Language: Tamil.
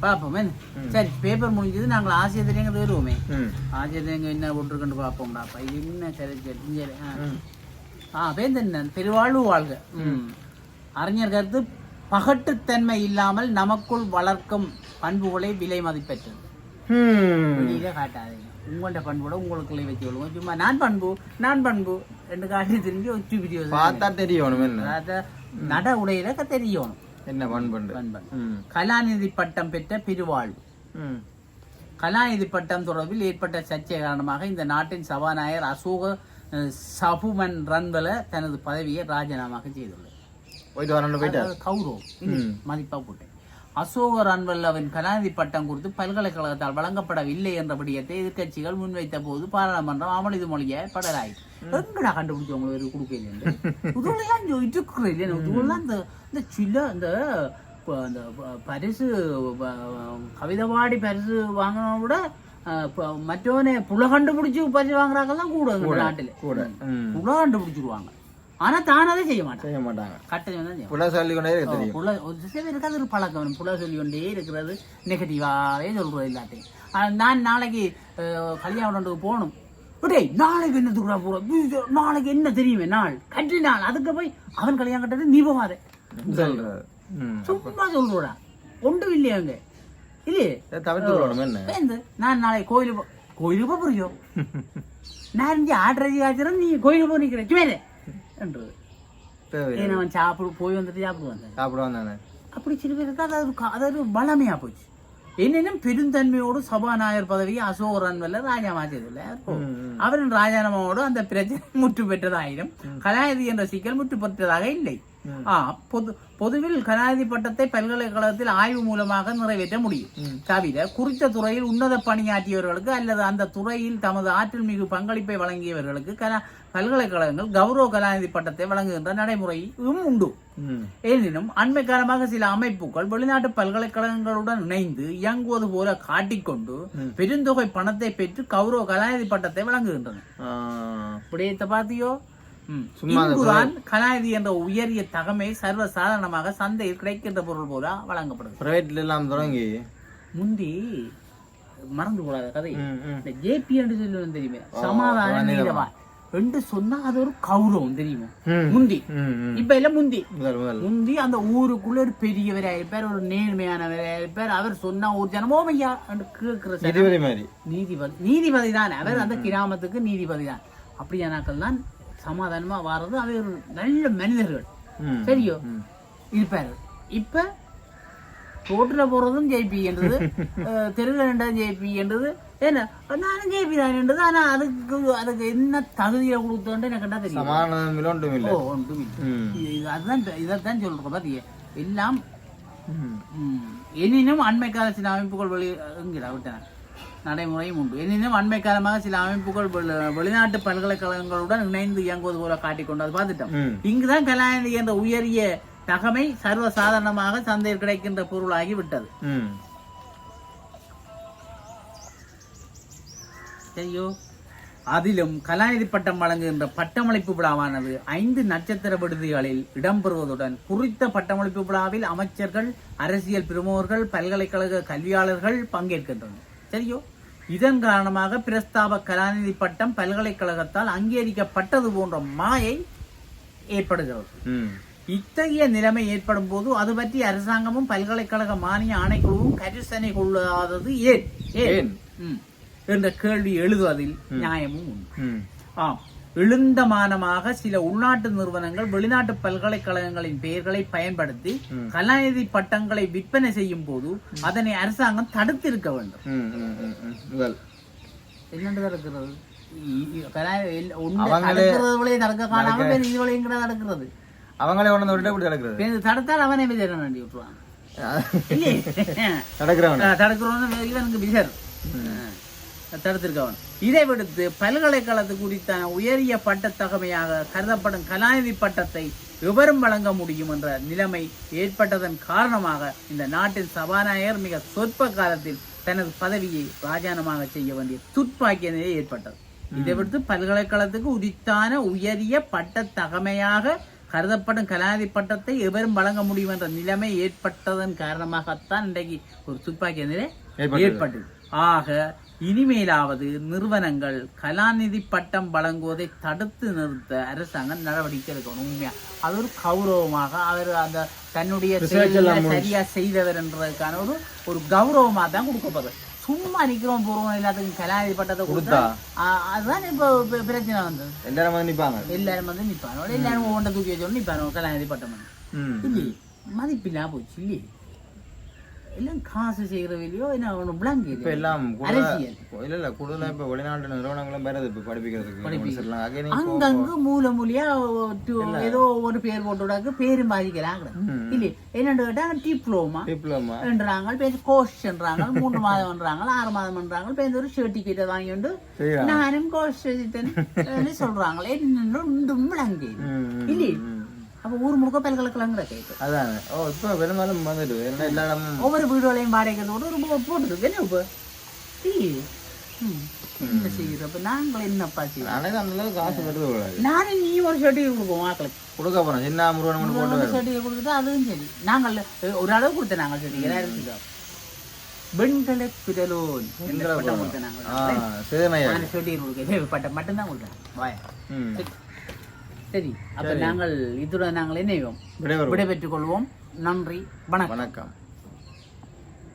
பார்ப்போம் என்ன? சரி பேப்பர் முடிஞ்சது நாங்கள் ஆசிரியர் வருவோமே ம். ஆசிரியர் என்ன போட்டிருக்குன்னு பார்ப்போம்டா அப்ப இது என்ன சரி சரி சரி ஆ. வேந்தன் பெருவாழ்வு வாழ்க. அறிஞர் கருத்து பகட்டுத்தன்மை இல்லாமல் நமக்குள் வளர்க்கும் பண்புகளை விலை மதிப்பெற்றது. வெளியில காட்டாதீங்க. உங்கள்ட்ட பண்போட உங்களுக்குள்ளே வச்சு கொள்ளுங்க. சும்மா நான் பண்பு நான் பண்பு. ரெண்டு காட்டி தெரிஞ்சு ஒச்சு வீடியோ பார்த்தா தெரியணும் நட உடையில தெரியணும் என்ன பண்பண்டு? கலாநிதி பட்டம் பெற்ற பெருவாழ்வு கலாநிதி பட்டம் தொடர்பில் ஏற்பட்ட சர்ச்சை காரணமாக இந்த நாட்டின் சபாநாயகர் அசோக சபுமன் ரன்வல தனது பதவியை ராஜினாமா செய்துள்ளார். போயிட்டு வரணும் போயிட்டா அதாவது கௌரவம். ம். மதிப்பா போட்டேன். அசோக ரன்வல்லவின் கலாநிதி பட்டம் குறித்து பல்கலைக்கழகத்தால் வழங்கப்படவில்லை என்ற விடயத்தை எதிர்க்கட்சிகள் முன்வைத்த போது பாராளுமன்றம் அமளிது மொழியை படலாயிற்று எங்கடா கண்டுபிடிச்சவங்க ஒரு கொடுக்கல இருக்கிற இல்லையா இதுவெல்லாம் இந்த இந்த சில இந்த அந்த பரிசு கவிதை பாடி பரிசு வாங்கின விட மற்றவனே புல கண்டுபிடிச்சு பரிசு வாங்குறாங்கலாம் கூட நாட்டுல. கூட. புல கண்டுபிடிச்சிருவாங்க. ஆனா தானே செய்ய மாட்டாங்க செய்ய மாட்டாங்க. கட்டணம் தான் புள்ள சொல்லி கொண்டே இருக்க புல ஒரு சில பேருக்கு அது ஒரு பழக்கம். புல சொல்லி கொண்டே இருக்கிறது நெகட்டிவாவே சொல்றது ஆனா, நான் நாளைக்கு கல்யாணத்துக்கு போகணும். டேய் நாளைக்கு என்ன துக்குறா போற? நாளைக்கு என்ன தெரியுமே நாள். கட்சி நாள். அதுக்கு போய் அவன் கல்யாணம் கட்டது நீ போவாத சும்மா சொல்றா ஒன்றும் இல்லையா அங்க? இல்லையே? தவிர்த்து நான் நாளைக்கு கோயிலுக்கு கோயிலுக்கு போக புரியும் நான் இங்கே ஆட்ரஜி ஆச்சுறேன் நீ கோயிலுக்கு போய் நிற்கிறேன் என்றது ஏன்னா அவன் சாப்பிடு போய் வந்துட்டு சாப்பிடு வந்தேன் சாப்பிட வந்தானே அப்படி சில பேருக்கு அது ஒரு க- அது ஒரு பலமையா போச்சு. என்னென்னும் பெருந்தன்மையோடு சபாநாயகர் பதவியை அசோக ரன்வல்ல ராஜாமா செய்தில்ல அவரின் ராஜானாமாவோடு அந்த பிரச்சனை முற்று பெற்றதாயினும் கலாநிதி என்ற சிக்கல் முற்று பெற்றதாக இல்லை. பொது பொதுவில் கலாநிதி பட்டத்தை பல்கலைக்கழகத்தில் ஆய்வு மூலமாக நிறைவேற்ற முடியும். தவிர குறித்த துறையில் உன்னத பணியாற்றியவர்களுக்கு அல்லது அந்த துறையில் தமது ஆற்றல் மிகு பங்களிப்பை வழங்கியவர்களுக்கு கலா பல்கலைக்கழகங்கள் கௌரவ கலாநிதி பட்டத்தை வழங்குகின்ற நடைமுறையும் உண்டு. எனினும் அண்மை காலமாக சில அமைப்புகள் வெளிநாட்டு பல்கலைக்கழகங்களுடன் இணைந்து இயங்குவது போல காட்டிக்கொண்டு பெருந்தொகை பணத்தை பெற்று கௌரவ கலாநிதி பட்டத்தை வழங்குகின்றன. ஆ, இப்படியத்தை பார்த்தியோ? இங்குதான் கலாநிதி என்ற உயரிய தகமை சர்வ சாதாரணமாக சந்தையில் கிடைக்கின்ற பொருள் போல வழங்கப்படுது. பிரைவேட்ல எல்லாம் தொடங்கி முந்தி மறந்து கூடாத கதை. இந்த ஜேபி என்று சொல்லுவது தெரியுமே. சமாதான என்று சொன்னா அது ஒரு கௌரவம் தெரியுமா. முந்தி. இப்ப எல்லாம் முந்தி. முந்தி அந்த ஊருக்குள்ள ஒரு பெரியவரா இருப்பார் ஒரு நேர்மையானவரா இருப்பார் அவர் சொன்னா ஒரு ஜனமோ ஐயா என்று கேட்கிற சனம். இதுவரை மாதிரி. நீதிபதி நீதிபதி தான் அவர் அந்த கிராமத்துக்கு நீதிபதி தான் அப்படியானாக்கள் தான் சமாதானமா வாரது அவர் ஒரு நல்ல மனிதர்கள். சரியோ? இருப்பாரு இப்ப ரோட்ல போறதும் ஜேபி என்றது தெருவில் ரெண்டாம் ஜேபி என்றது என்ன நானும் ஜேபி தான் என்றது ஆனா அதுக்கு அதுக்கு என்ன தகுதியை கொடுத்தோன்னு எனக்கு என்ன தெரியும்? சமாதானம் ஒன்றும் இல்லை. ஒன்றும் இல்லை. அதுதான் இதைத்தான் சொல்றோம் பாத்தியா? எல்லாம் எனினும் அண்மை கால சில அமைப்புகள் வெளி எங்கிடா விட்டேன் நடைமுறையும் உண்டு. எனினும் அண்மை காலமாக சில அமைப்புகள் வெளி- வெளிநாட்டு பல்கலைக்கழகங்களுடன் இணைந்து இயங்குவது போல காட்டிக்கொண்டு அது பார்த்துட்டோம். இங்குதான் கலாநிதி என்ற உயரிய தகமை சர்வ சாதாரணமாக சந்தையில் கிடைக்கின்ற பொருளாகி விட்டது. சரியோ அதிலும் கலாநிதி பட்டம் வழங்குகின்ற பட்டமளிப்பு விழாவானது ஐந்து நட்சத்திர விடுதிகளில் இடம்பெறுவதுடன் குறித்த பட்டமளிப்பு விழாவில் அமைச்சர்கள் அரசியல் பிரமுகர்கள் பல்கலைக்கழக கல்வியாளர்கள் பங்கேற்கின்றனர். சரியோ இதன் காரணமாக பிரஸ்தாப கலாநிதி பட்டம் பல்கலைக்கழகத்தால் அங்கீகரிக்கப்பட்டது போன்ற மாயை ஏற்படுகிறது. இத்தகைய நிலைமை ஏற்படும் போது அது பற்றி அரசாங்கமும் பல்கலைக்கழக மானிய ஆணைக்குழுவும் கரிசனை கொள்ளாதது ஏன்? ஏன். என்ற கேள்வி எழுதுவதில் நியாயமும் உண்டு. ஆம். எழுந்தமானமாக சில உள்நாட்டு நிறுவனங்கள் வெளிநாட்டு பல்கலைக்கழகங்களின் பெயர்களை பயன்படுத்தி கலாநிதி பட்டங்களை விற்பனை செய்யும் போது அதனை அரசாங்கம் தடுத்திருக்க வேண்டும். ஒண்ணு அவங்களே- வந்து விட்டு எப்படி நடக்கிறது தடுத்தால் அவனே விஜய் வேண்டி விட்டுருவான் இல்லையே? நடக்கிறவன தடுக்கிறவன் இவனுக்கு பிசர் தடுத்திருக்கவன். இதை விடுத்து பல்கலைக்கழகத்து குறித்தான உயரிய பட்ட தகமையாக கருதப்படும் கலாநிதி பட்டத்தை எவரும் வழங்க முடியும் என்ற நிலைமை ஏற்பட்டதன் காரணமாக இந்த நாட்டின் சபாநாயகர் மிக சொற்ப காலத்தில் தனது பதவியை ராஜானமாக செய்ய வேண்டிய துப்பாக்கிய நிலை ஏற்பட்டது. இதை விடுத்து பல்கலைக்கழகத்துக்கு உரித்தான உயரிய பட்ட தகமையாக கருதப்படும் கலாநிதி பட்டத்தை எவரும் வழங்க முடியும் என்ற நிலைமை ஏற்பட்டதன் காரணமாகத்தான் இன்றைக்கு ஒரு துப்பாக்கி நிலை. ஏற்பட்டது. ஆக இனிமேலாவது நிறுவனங்கள் கலாநிதி பட்டம் வழங்குவதை தடுத்து நிறுத்த அரசாங்கம் நடவடிக்கை எடுக்கணும் உண்மையா? அது ஒரு கௌரவமாக அவர் அந்த தன்னுடைய சரியா செய்தவர் என்றதுக்கான ஒரு ஒரு கௌரவமா தான் கொடுக்கப்படுது சும்மா நிக்கிறோம் போறோம் எல்லாத்துக்கும் கலாநிதி பட்டத்தை கொடுத்தா அதுதான் இப்போ பிரச்சனை வந்தது. எல்லாரும் வந்து நிப்பாங்க. எல்லாரும் வந்து நிப்பானோட எல்லாரும் ஒவ்வொன்றை தூக்கி வச்சோன்னு நிப்பானோ கலாநிதி பட்டம். இல்லையே? மதிப்பில்லா போச்சு இல்லையே? எல்லாம் காசு செய்கிற வெளியோ என்ன ஒன்று விளங்கு இப்ப எல்லாம் அரசியல். இல்ல இல்ல கூடுதலா இப்ப வெளிநாட்டு நிறுவனங்களும் பேர் இப்ப படிப்பிக்கிறதுக்கு இப்போ- அங்கங்க மூல மூலியா டு- ஏதோ ஒரு பேர் போட்டு விடாக்கு பேரு மாறிக்கிறாங்க ம். இல்லையே? என்னன்னு கேட்டா டிப்ளோமா டிப்ளமா என்றாங்க பேர் கோர்ஸ்ன்றாங்க மூன்று மாதம்ன்றாங்க ஆறு மாதம்ன்றாங்க பேர் ஒரு சர்டிஃபிகேட்டை நானும் கோர்ஸ் விளங்கு அப்ப ஊர் முழுக்க பல்கலைக்கழகங்கிற கேட்கு அதான் ஓ இப்ப பெரும்பாலும் வந்துட்டு ஏன்னா எல்லா இடமும் ஒவ்வொரு வீடுகளையும் வாடகைக்கு ஒரு போட்டு போட்டுருக்கு என்ன இப்போ இல்லையே ம். என்ன செய்யறப்ப நாங்கள் என்னப்பா அந்த அளவுக்கு காசு வருது நானும் நீ ஒரு சர்டிஃபிகேட் கொடுப்போம் ஆக்களுக்கு கொடுக்க போறோம் சின்ன முருகன் போட்டு சர்டிஃபிகேட் கொடுத்துட்டு அதுவும் சரி நாங்கள் ஒரு அளவு கொடுத்த நாங்கள் சர்டிஃபிகேட் இருக்கோம் வெண்கல பிடலோன் என்ற பட்டம் கொடுத்த நாங்கள் சரிண்ணா நான் சர்டிஃபிகேட் கொடுக்க பட்டம் மட்டும்தான் கொடுத்தேன் வாய ம் சரி. அப்ப நாங்கள் இத்துடன் நாங்கள் விடைபெறுவோம். விடைபெற்றுக் கொள்வோம். நன்றி. வணக்கம். வணக்கம்.